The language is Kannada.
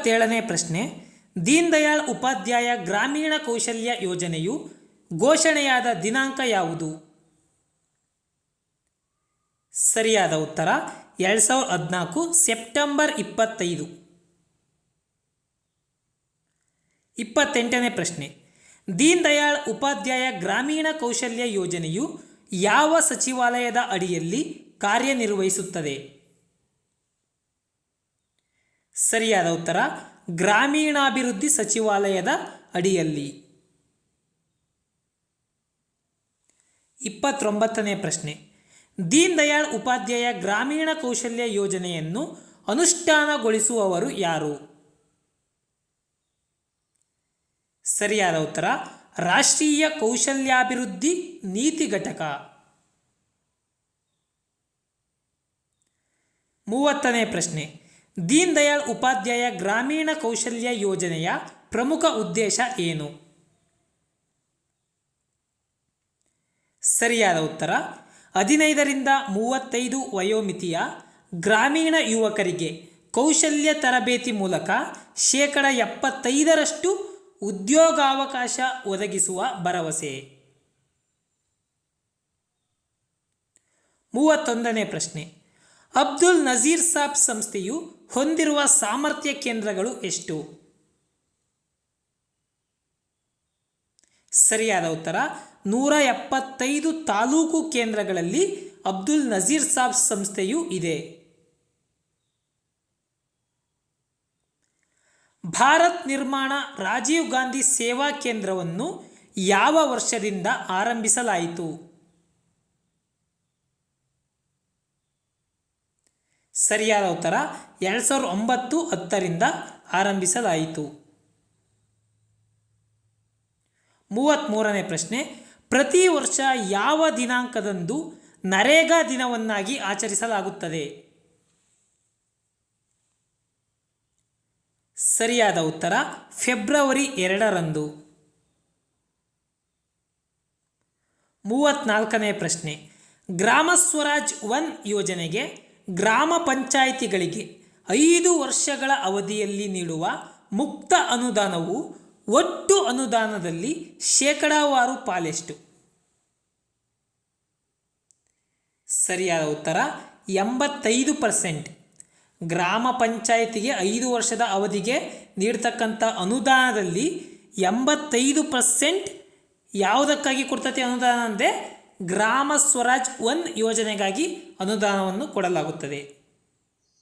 ಇಪ್ಪತ್ತೇಳನೇ ಪ್ರಶ್ನೆ ದೀನ್ ದಯಾಳ್ ಉಪಾಧ್ಯಾಯ ಗ್ರಾಮೀಣ ಕೌಶಲ್ಯ ಯೋಜನೆಯು ಘೋಷಣೆಯಾದ ದಿನಾಂಕ ಯಾವುದು? ಸರಿಯಾದ ಉತ್ತರ, ಎರಡು ಸಾವಿರದ ಹದಿನಾಲ್ಕು, ಸೆಪ್ಟೆಂಬರ್ ಇಪ್ಪತ್ತೈದು. ಇಪ್ಪತ್ತೆಂಟನೇ ಪ್ರಶ್ನೆ ದೀನ್ ದಯಾಳ್ ಉಪಾಧ್ಯಾಯ ಗ್ರಾಮೀಣ ಕೌಶಲ್ಯ ಯೋಜನೆಯು ಯಾವ ಸಚಿವಾಲಯದ ಅಡಿಯಲ್ಲಿ ಕಾರ್ಯನಿರ್ವಹಿಸುತ್ತದೆ? ಸರಿಯಾದ ಉತ್ತರ, ಗ್ರಾಮೀಣಾಭಿವೃದ್ಧಿ ಸಚಿವಾಲಯದ ಅಡಿಯಲ್ಲಿ. ಇಪ್ಪತ್ತೊಂಬತ್ತನೇ ಪ್ರಶ್ನೆ. ದೀನ್ ದಯಾಳ್ ಉಪಾಧ್ಯಾಯ ಗ್ರಾಮೀಣ ಕೌಶಲ್ಯ ಯೋಜನೆಯನ್ನು ಅನುಷ್ಠಾನಗೊಳಿಸುವವರು ಯಾರು? ಸರಿಯಾದ ಉತ್ತರ, ರಾಷ್ಟ್ರೀಯ ಕೌಶಲ್ಯಾಭಿವೃದ್ಧಿ ನೀತಿ ಘಟಕ. ಮೂವತ್ತನೇ ಪ್ರಶ್ನೆ. ದೀನ್ ದಯಾಳ್ ಉಪಾಧ್ಯಾಯ ಗ್ರಾಮೀಣ ಕೌಶಲ್ಯ ಯೋಜನೆಯ ಪ್ರಮುಖ ಉದ್ದೇಶ ಏನು? ಸರಿಯಾದ ಉತ್ತರ, ಹದಿನೈದರಿಂದ ಮೂವತ್ತೈದು ವಯೋಮಿತಿಯ ಗ್ರಾಮೀಣ ಯುವಕರಿಗೆ ಕೌಶಲ್ಯ ತರಬೇತಿ ಮೂಲಕ ಶೇಕಡ ಎಪ್ಪತ್ತೈದರಷ್ಟು ಉದ್ಯೋಗಾವಕಾಶ ಒದಗಿಸುವ ಭರವಸೆ. ಮೂವತ್ತೊಂದನೇ ಪ್ರಶ್ನೆ. ಅಬ್ದುಲ್ ನಜೀರ್ ಸಾಬ್ ಸಂಸ್ಥೆಯು ಹೊಂದಿರುವ ಸಾಮರ್ಥ್ಯ ಕೇಂದ್ರಗಳು ಎಷ್ಟು? ಸರಿಯಾದ ಉತ್ತರ, ನೂರ ಎಪ್ಪತ್ತೈದು ತಾಲೂಕು ಕೇಂದ್ರಗಳಲ್ಲಿ ಅಬ್ದುಲ್ ನಜೀರ್ ಸಾಬ್ ಸಂಸ್ಥೆಯು ಇದೆ. ಭಾರತ್ ನಿರ್ಮಾಣ ರಾಜೀವ್ ಗಾಂಧಿ ಸೇವಾ ಕೇಂದ್ರವನ್ನು ಯಾವ ವರ್ಷದಿಂದ ಆರಂಭಿಸಲಾಯಿತು? ಸರಿಯಾದ ಉತ್ತರ ಎರಡು ಸಾವಿರದ ಒಂಬತ್ತು ಹತ್ತರಿಂದ ಆರಂಭಿಸಲಾಯಿತು. ಮೂವತ್ತ್ಮೂರನೇ ಪ್ರಶ್ನೆ, ಪ್ರತಿ ವರ್ಷ ಯಾವ ದಿನಾಂಕದಂದು ನರೇಗಾ ದಿನವನ್ನಾಗಿ ಆಚರಿಸಲಾಗುತ್ತದೆ? ಸರಿಯಾದ ಉತ್ತರ, ಫೆಬ್ರವರಿ ಎರಡರಂದು. ಮೂವತ್ತ್ನಾಲ್ಕನೇ ಪ್ರಶ್ನೆ, ಗ್ರಾಮ ಸ್ವರಾಜ್ ಒನ್ ಯೋಜನೆಗೆ ಗ್ರಾಮ ಪಂಚಾಯಿತಿಗಳಿಗೆ ಐದು ವರ್ಷಗಳ ಅವಧಿಯಲ್ಲಿ ನೀಡುವ ಮುಕ್ತ ಅನುದಾನವು ಒಟ್ಟು ಅನುದಾನದಲ್ಲಿ ಶೇಕಡಾವಾರು ಪಾಲೆಷ್ಟು. ಸರಿಯಾದ ಉತ್ತರ, ಎಂಬತ್ತೈದು ಪರ್ಸೆಂಟ್ ಗ್ರಾಮ ಪಂಚಾಯಿತಿಗೆ ಐದು ವರ್ಷದ ಅವಧಿಗೆ ನೀಡ್ತಕ್ಕಂಥ ಅನುದಾನದಲ್ಲಿ ಎಂಬತ್ತೈದು ಪರ್ಸೆಂಟ್ ಯಾವುದಕ್ಕಾಗಿ ಕೊಡ್ತತಿ ಅನುದಾನ ಅಂದರೆ ಗ್ರಾಮ ಸ್ವರಾಜ್ ಒನ್ ಯೋಜನೆಗಾಗಿ ಅನುದಾನವನ್ನು ಕೊಡಲಾಗುತ್ತದೆ.